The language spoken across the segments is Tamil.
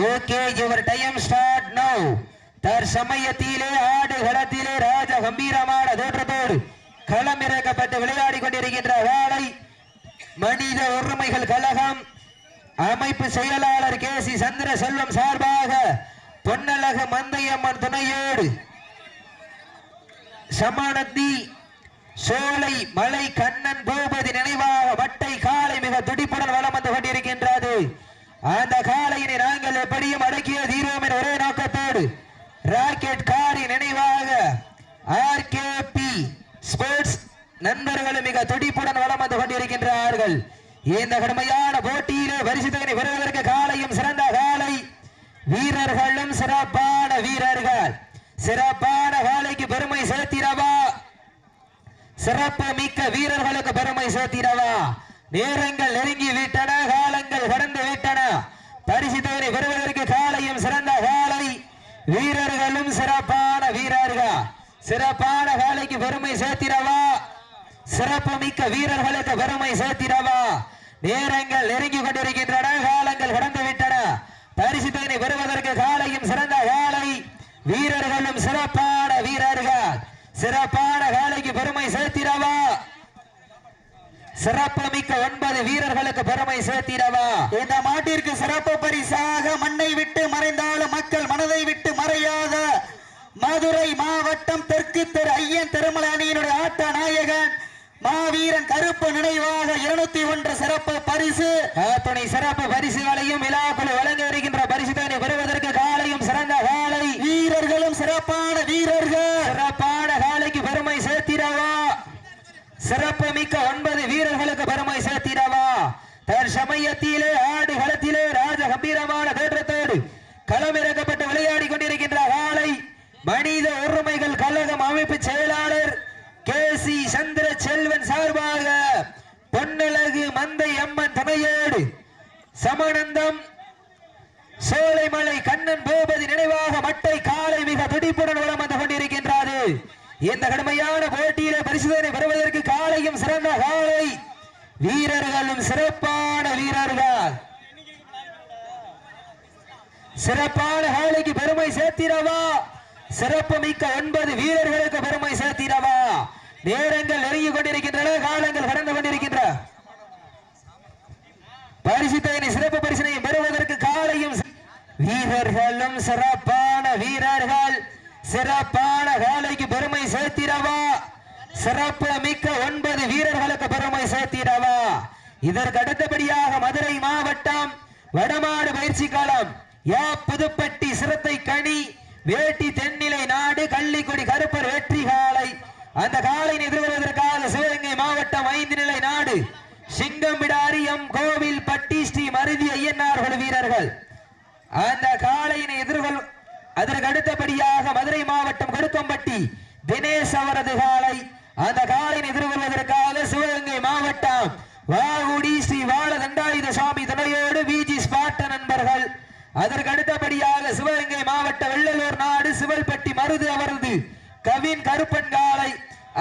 Okay your time start now தற்சமயத்திலே ஆடு களத்திலே ராஜ கம்பீரமான தோற்றத்தோடு களம் இறக்கப்பட்டு விளையாடி கொண்டிருக்கின்ற வேலை மனித உரிமைகள் கழகம் அமைப்பு செயலாளர் கே சி சந்திர செல்வம் சார்பாக பொன்னழகு மந்தையம்மன் துணையோடு சமானத்தி சோலை மலை கண்ணன் பூபதி நினைவாக வட்டை காலை மிக துடிப்புடன் வளம் வந்து கொண்டிருக்கின்றது. அந்த காலையினை நாங்கள் எப்படியும் அடக்கிய தீர்வோம் என்ற ஒரே நோக்கத்தோடு ராக்கெட் காரி நினைவாக ஆர்கேபி ஸ்போர்ட்ஸ் நண்பர்களும் மிக துடிப்புடன் வளம் வந்து கொண்டிருக்கின்றார்கள். இந்த கடுமையான போட்டியிலே பரிசுத்தகனை பெறுவதற்கு காலையும் சிறந்த காலை வீரர்களும் சிறப்பான வீரர்கள். சிறப்பான காலைக்கு பெருமை சேர்த்திடவா? சிறப்பு மிக்க வீரர்களுக்கு பெருமை சேர்த்திடவா? நேரங்கள் நெருங்கி விட்டன காலங்கள் கடந்து விட்டன பரிசு தொகை பெறுவதற்கு காலையும் சிறந்த காலை வீரர்களும் சிறப்பான வீரர்கள் சிறப்பான வேலைக்கு பெருமை சேர்த்திடவா? சிறப்பு மிக்க வீரர்களுக்கு பெருமை சேர்த்திடவா? நேரங்கள் நெருங்கி கொண்டிருக்கின்றன காலங்கள் கடந்து விட்டன பரிசு தொகை பெறுவதற்கு காலையும் சிறந்த காலை வீரர்களும் சிறப்பான வீரர்கள். சிறப்பான காலைக்கு பெருமை சேர்த்திடவா? சிறப்பு மிக்க ஒன்பது வீரர்களுக்கு பெருமை சேர்த்திடவா? இந்த மாட்டிற்கு சிறப்பு பரிசாக மண்ணை விட்டு மறைந்தாலும் மக்கள் மனதை விட்டு மறையாத மதுரை மாவட்டம் தெற்கு தெரு ஐயன் திருமலை அணியினுடைய ஆட்ட நாயகன் மாவீரன் கருப்பு நினைவாக இருநூத்தி ஒன்று சிறப்பு பரிசு. துணை சிறப்பு பரிசுகளையும் விழாக்குழு வழங்க இருக்கின்ற பரிசுதனை பெறுவதற்கு காலையும் சிறந்த காலை. வீரர்களும் சிறப்பான வீரர்கள். சிறப்பான காலைக்கு பெருமை சேர்த்திடவா? சிறப்பு மிக்க ஒன்பது வீரர்களுக்கு பெருமை சேர்த்திடவா? தற்சமயத்திலே ஆடு களத்திலே ராஜ கம்பீரமான தோற்றத்தோடு களமிறக்கப்பட்டு விளையாடி கொண்டிருக்கின்ற காலை. மனித உரிமைகள் கழகம் அமைப்பு செயலாளர் கே சி சந்திர செல்வன் சார்பாக பொன்னழகு மந்தை அம்மன் துணையோடு சமானந்தம் சோலைமலை கண்ணன் பூபதி நினைவாக மட்டை காலை மிக துடிப்புடன் வளம் வந்து கொண்டிருக்கின்றது இந்த கடுமையான போட்டியில பரிசுதனை பெறுவதற்கு காலையும் சிறந்த காலை. வீரர்களும் சிறப்பான வீரர்கள். சிறப்பான காலைக்கு பெருமை சேர்த்திரவா சிறப்பு மிக்க ஒன்பது வீரர்களுக்கு பெருமை சேர்த்திரவா நேரங்கள் நெருங்கி கொண்டிருக்கின்றன காலங்கள் கடந்து கொண்டிருக்கின்ற பரிசுத்தனை சிறப்பு பரிசினை பெறுவதற்கு காலையும் வீரர்களும் சிறப்பான வீரர்கள். சிறப்பான காலைக்கு பெருமை சேர்த்திடவா? சிறப்பு மிக்க ஒன்பது வீரர்களுக்கு பெருமை சேர்த்திடவா? இதற்கு அடுத்தபடியாக மதுரை மாவட்டம் வடமாடு பயிற்சி காலம் யா புதுப்பட்டி சிறுத்தை கனி வேட்டி தென்னிலை நாடு கள்ளிக்குடி கருப்பர் வெற்றி காலை அந்த காலையை எதிர்கொள்வதற்காக சிவகங்கை மாவட்டம் ஐந்து நிலை நாடு சிங்கம்பிடாரி எம் கோவில் பட்டி மருதி ஐயனார் குழு வீரர்கள். அந்த காளையினை எதிர்கொள் அதற்கு அடுத்தபடியாக மதுரை மாவட்டம் கொடுக்கம்பட்டி தினேஷ் அவரது காலை அந்த காளையினை எதிர்கொள்வதற்காக சிவகங்கை மாவட்டம் வாகுடி ஸ்ரீ வாழ தண்டாயுத சுவாமி துணையோடு விஜி ஸ்பாட்ட நண்பர்கள். அதற்கு அடுத்தபடியாக சிவகங்கை மாவட்ட வெள்ளலூர் நாடு சிவல்பட்டி மருது அவரது கவின் கருப்பன் காளை.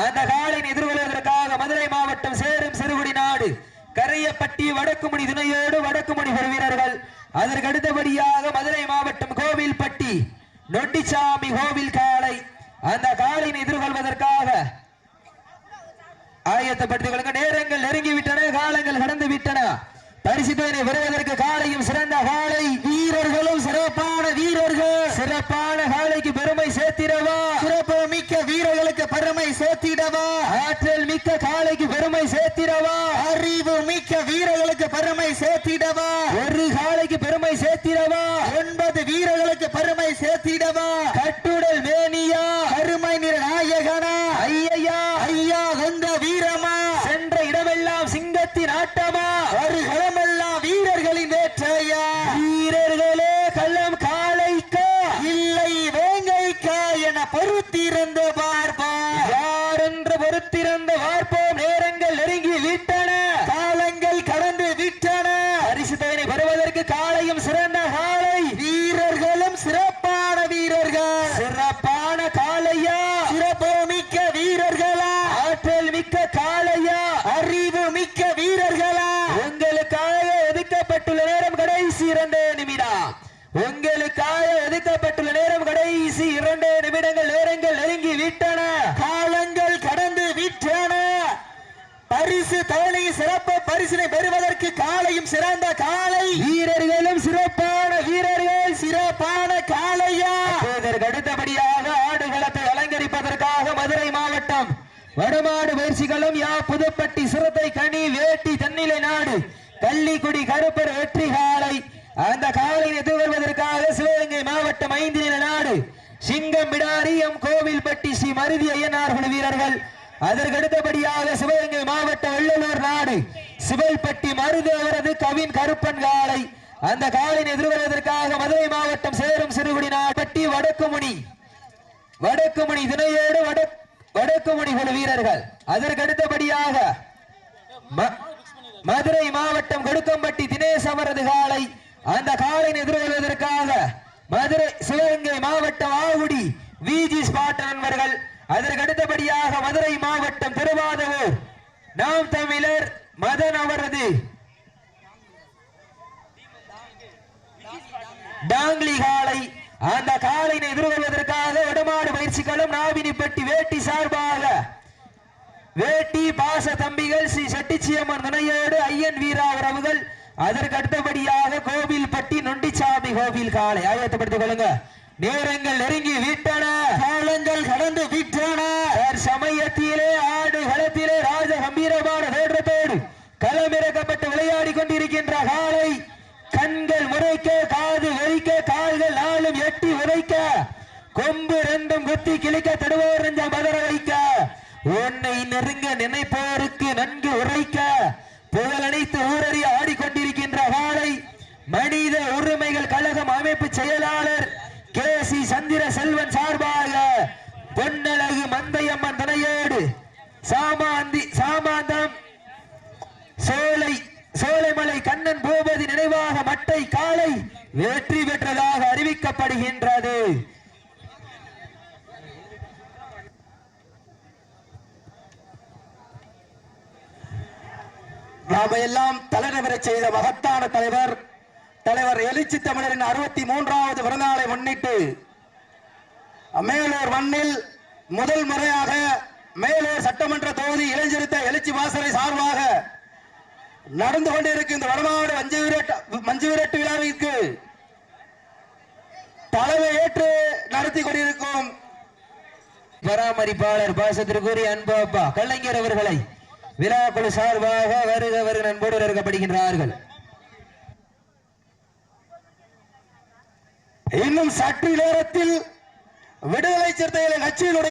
அந்த காளையின் எதிர்கொள்வதற்காக மதுரை மாவட்டம் சேரும் சிறுகுடி நாடு கரையப்பட்டி வடக்குமணி துணையோடு வடக்குமணி வீரர்கள் அதற்கு அடுத்தபடியாக மதுரை மாவட்டம் கோவில்பட்டி நொட்டிச்சாமி கோவில் காளை. அந்த காளையின் எதிர்கொள்வதற்காக ஆயத்தப்படுத்திக் கொள்ளுங்க நேரங்கள் நெருங்கி விட்டன காலங்கள் கடந்து விட்டன பரிசுத்தனை பெறுவதற்கு காலையும் சிறந்த காலை வீரர்களும் சிறப்பான வீரர்கள். சிறப்பான காலைக்கு பெருமை சேர்த்திடவா? சிறப்பு மிக்க வீரர்களுக்கு பெருமை சேர்த்திடவா? மிக்க காலைக்கு பெருமை சேர்த்திடவா? அறிவு மிக்க வீரர்களுக்கு பெருமை சேர்த்திடவா? ஒரு காலைக்கு பெருமை சேர்த்திடவா? ஒன்பது வீரர்களுக்கு பெருமை சேர்த்திடவா? கட்டுடல் மேனியா? அருமை நிற நாயகனா? ஐயா! ஐயா வந்த வீரமா? சென்ற இடமெல்லாம் சிங்கத்தின் ஆட்டமா? ஒரு களமெல்லாம் வீரர்களின் வேற்றையா? வீரர்களே கள்ளம் காளைக்கா? இல்லை வேங்கைக்கா என பொறுத்திருந்து பார்ப்பா யார் என்று பொறுத்திருந்த பார்ப்போம் நேரங்கள் நெருங்கி விட்டன காலங்கள் கடந்து விட்டன பரிசு தொகை பெறுவதற்கு காலையும் சிறந்த காலை வீரர்களும் சிறப்பான வீரர்கள் உங்களுக்காக ஒதுக்கப்பட்டுள்ள நேரம் கடைசி இரண்டு நிமிடங்கள் நேரங்கள் நெருங்கி விட்டன. காலங்கள் கடந்து விட்டன. பரிசு தவணை சிறப்பு பரிசினை பெறுவதற்கு காலையும் சிறந்த காலை. வீரர்களும் சிறப்பான வீரர்கள் சிறப்பான காலையா இதற்கு அடுத்தபடியாக ஆடுகளத்தை அலங்கரிப்பதற்காக மதுரை மாவட்டம் வருமாடு முயற்சிகளும் யா புதுப்பட்டி சிறுத்தை கனி வேட்டி தென்னிலை நாடு கள்ளிக்குடி கருப்பர் வெற்றி காலை. அந்த காலையில் எதிர்வருவதற்காக சிவகங்கை மாவட்டம் ஐந்து நாடு சிங்கம் எம் கோவில்பட்டி ஸ்ரீ மருதி ஐயனார் குழு வீரர்கள். அதற்கு அடுத்தபடியாக சிவகங்கை மாவட்ட வள்ளலூர் நாடு. சிவல்பட்டி மருது அவரது கவின் கருப்பன் காலை. அந்த காலின் எதிர்வருவதற்காக மதுரை மாவட்டம் சேரும் சிறுகுடி நாட்பட்டி வடக்குமுனி. வடக்குமுனி துணையோடு வட வடக்குமுனி குழு வீரர்கள். அதற்கு அடுத்தபடியாக ம- மதுரை மாவட்டம் கொடுக்கம்பட்டி தினேஷ் அவரது காலை. அந்த காலின் எதிர்கொள்வதற்காக மதுரை சிவகங்கை மாவட்டம் ஆவுடி விஜி ஸ்பாட் நண்பர்கள் அதற்கு அடுத்தபடியாக மதுரை மாவட்டம் திருவாதவூர். நாம் தமிழர் மதன் அவரது. டாங்லி காலை அந்த காலையினை எதிர்கொள்வதற்காக வடமாடு பயிற்சிகளும் நாவினிப்பட்டி வேட்டி சார்பாக வேட்டி பாச தம்பிகள் ஸ்ரீ செட்டிச்சியம்மன் துணையோடு ஐயன் வீரா உறவுகள் அதற்கு அடுத்தபடியாக கோவில்பட்டி நொண்டிச்சாமி கோவில் காலை. ஆயத்தப்படுத்திக் கொள்ளுங்க நேரங்கள் நெருங்கி விட்டன. காலங்கள் கடந்து விட்டன. சமயத்திலே ஆடு களத்திலே ராஜ கம்பீரமான தோற்றத்தோடு களமிறக்கப்பட்டு விளையாடி கொண்டிருக்கின்ற காலை. கண்கள் முறைக்க காது வெறிக்க கால்கள் நாளும் எட்டி உதைக்க கொம்பு ரெண்டும் குத்தி கிழிக்க தடுவோர் நெஞ்ச மதர வைக்க உன்னை நெருங்க நினைப்போருக்கு நன்கு உரைக்க புகழனைத்து ஊரறி ஆடிக்கொண்டிருக்கின்ற வாழை மனித உரிமைகள் கழகம் அமைப்பு செயலாளர் கே சி சந்திர செல்வன் சார்பாக பொன்னழகு மந்தையம்மன் துணையோடு சாமாந்தி சாமாந்தம் சோலை சோலைமலை கண்ணன் பூபதி நினைவாக மட்டை காலை வெற்றி பெற்ற அவையெல்லாம் எல்லாம் தலைநகர செய்த மகத்தான தலைவர் தலைவர் எழுச்சி தமிழரின் அறுபத்தி மூன்றாவது பிறந்தநாளை முன்னிட்டு மேலூர் மண்ணில் முதல் முறையாக மேலூர் சட்டமன்ற தொகுதி இளைஞருத்த எழுச்சி வாசலை சார்பாக நடந்து கொண்டிருக்கும் இந்த வடமாடு மஞ்சு விரட்டு மஞ்சு விரட்டு விழாவிற்கு தலைமை ஏற்று நடத்தி கொண்டிருக்கும் பராமரிப்பாளர் பாசத்திற்குரிய அன்பு அப்பா கலைஞர் அவர்களை விழாக்குழு சார்பாக வருக வருக அன்போடு இருக்கப்படுகின்றார்கள் இன்னும் சற்று நேரத்தில் விடுதலை சிறுத்தைகளை கட்சியினுடைய